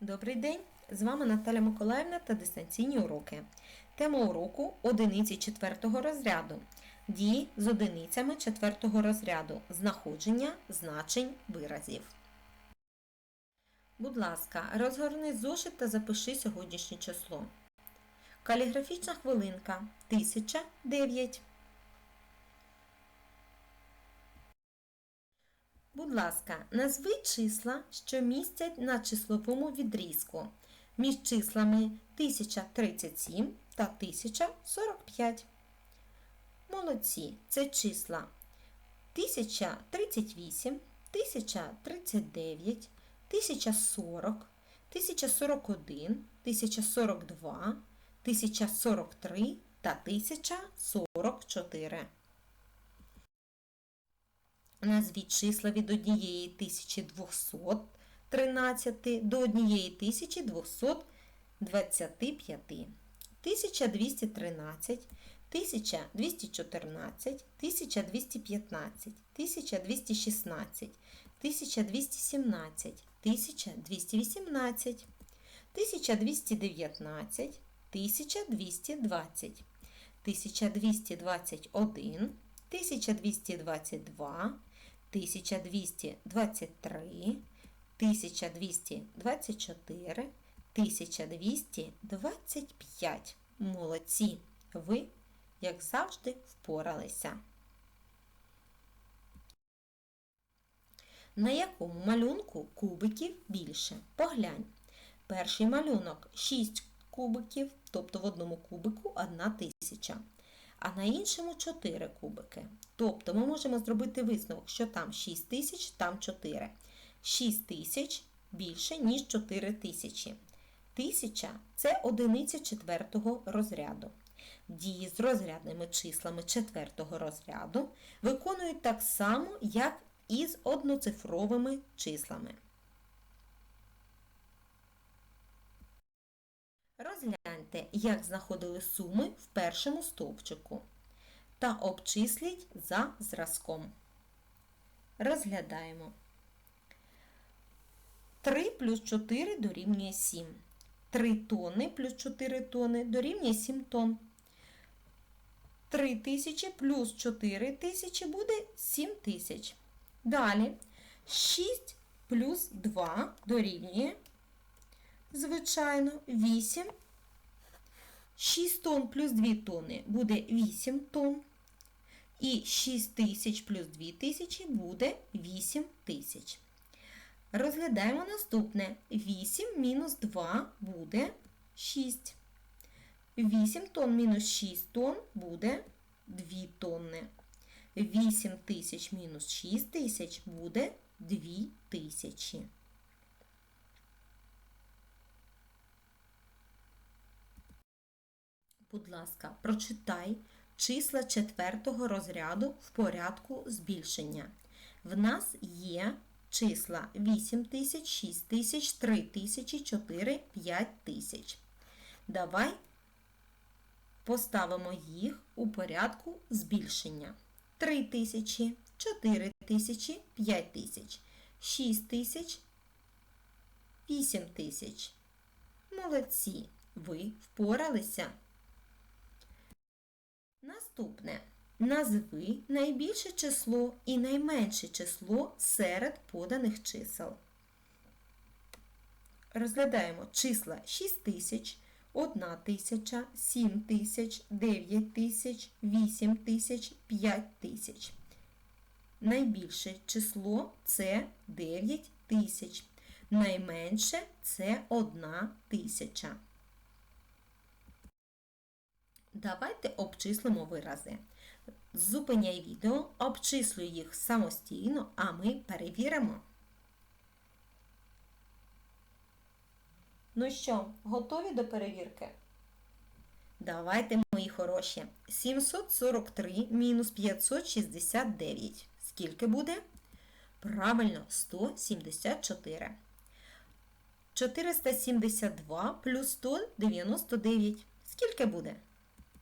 Добрий день! З вами Наталя Миколаївна та дистанційні уроки. Тема уроку одиниці 4 розряду. Дії з одиницями 4 розряду. Знаходження значень виразів. Будь ласка, розгорни зошит та запиши сьогоднішнє число. Каліграфічна хвилинка 1009. Будь ласка, назви числа, що містять на числовому відрізку між числами 1037 та 1045. Молодці, це числа 1038, 1039, 1040, 1041, 1042, 1043 та 1044. Назвіть числа від однієї 1213 до однієї 1225. 1213, 1214, 1215, 1216, 1217, 1218, 1219, 1220, 1221, 1222, 1223, 1224, 1225. Молодці! Ви, як завжди, впоралися. На якому малюнку кубиків більше? Поглянь. Перший малюнок 6 кубиків, тобто в одному кубику 1 тисяча. А на іншому 4 кубики. Тобто ми можемо зробити висновок, що там 6 тисяч, там 4. 6 тисяч більше, ніж 4 тисячі. Тисяча це одиниця четвертого розряду. Дії з розрядними числами четвертого розряду виконують так само, як і з одноцифровими числами. Розгляньте, як знаходили суми в першому стовпчику та обчисліть за зразком. Розглядаємо. 3 плюс 4 дорівнює 7. 3 тонни плюс 4 тонни дорівнює 7 тонн. 3 тисячі плюс 4 тисячі буде 7 тисяч. Далі 6 плюс 2 дорівнює, звичайно, 8. 6 тонн плюс 2 тонни буде 8 тонн. І 6 тисяч плюс 2 тисячі буде 8 тисяч. Розглядаємо наступне. 8 мінус 2 буде 6. 8 тонн мінус 6 тонн буде 2 тонни. 8 тисяч мінус 6 тисяч буде 2 тисячі. Будь ласка, прочитай числа четвертого розряду в порядку збільшення. В нас є числа 8 тисяч, 6 тисяч, 3 тисячі, 4, 5 тисяч. Давай поставимо їх у порядку збільшення. 3 тисячі, 4 тисячі, 5 тисяч, 6 тисяч, 8 тисяч. Молодці! Ви впоралися. Наступне. Назви найбільше число і найменше число серед поданих чисел. Розглядаємо числа 6 тисяч, 1 тисяча, 7 тисяч, 9 тисяч, 8 тисяч, 5 тисяч. Найбільше число це 9 тисяч. Найменше це 1 тисяча. Давайте обчислимо вирази. Зупиняй відео, обчислюй їх самостійно, а ми перевіримо. Ну що, готові до перевірки? Давайте, мої хороші. 743 мінус 569. Скільки буде? Правильно, 174. 472 плюс 199. Скільки буде?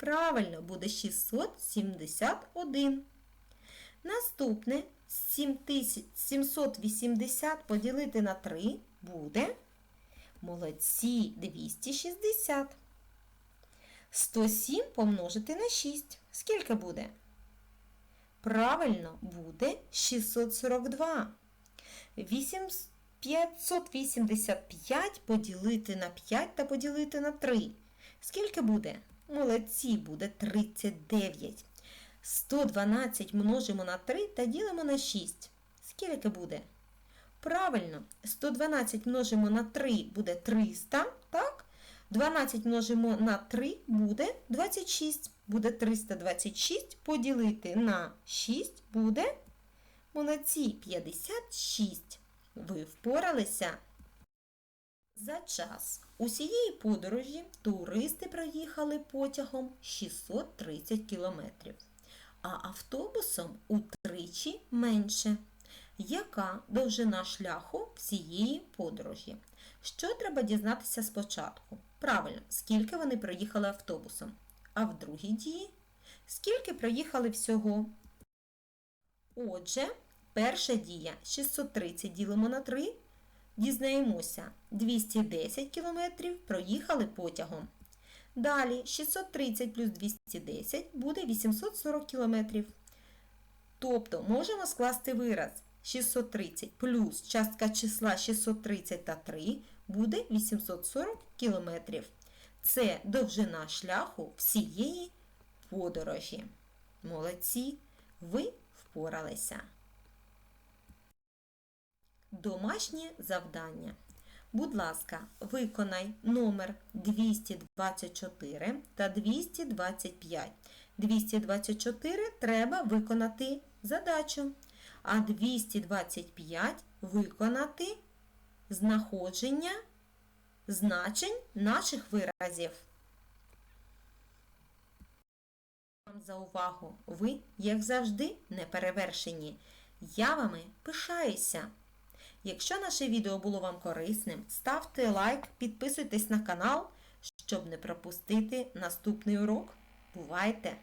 Правильно, буде 671. Наступне 780 поділити на 3 буде. Молодці 260. 107 помножити на 6. Скільки буде? Правильно, буде 642. 8 585 поділити на 5 та поділити на 3. Скільки буде? Молодці, буде 39. 112 множимо на 3 та ділимо на 6. Скільки буде? Правильно, 112 множимо на 3 буде 300, так? 12 множимо на 3 буде 26. Буде 326 поділити на 6 буде молодці 56. Ви впоралися? За час усієї подорожі туристи проїхали потягом 630 кілометрів, а автобусом утричі менше. Яка довжина шляху всієї подорожі? Що треба дізнатися спочатку? Правильно, скільки вони проїхали автобусом. А в другій дії? Скільки проїхали всього? Отже, перша дія 630 ділимо на 3. Дізнаємося, 210 кілометрів проїхали потягом. Далі 630 плюс 210 буде 840 кілометрів. Тобто можемо скласти вираз 630 плюс частка числа 630 та 3 буде 840 кілометрів. Це довжина шляху всієї подорожі. Молодці, ви впоралися. Домашнє завдання. Будь ласка, виконай номер 224 та 225. 224 треба виконати задачу, а 225 виконати знаходження значень наших виразів. Вам за увагу! Ви, як завжди, неперевершені. Я вами пишаюся. Якщо наше відео було вам корисним, ставте лайк, підписуйтесь на канал, щоб не пропустити наступний урок. Бувайте!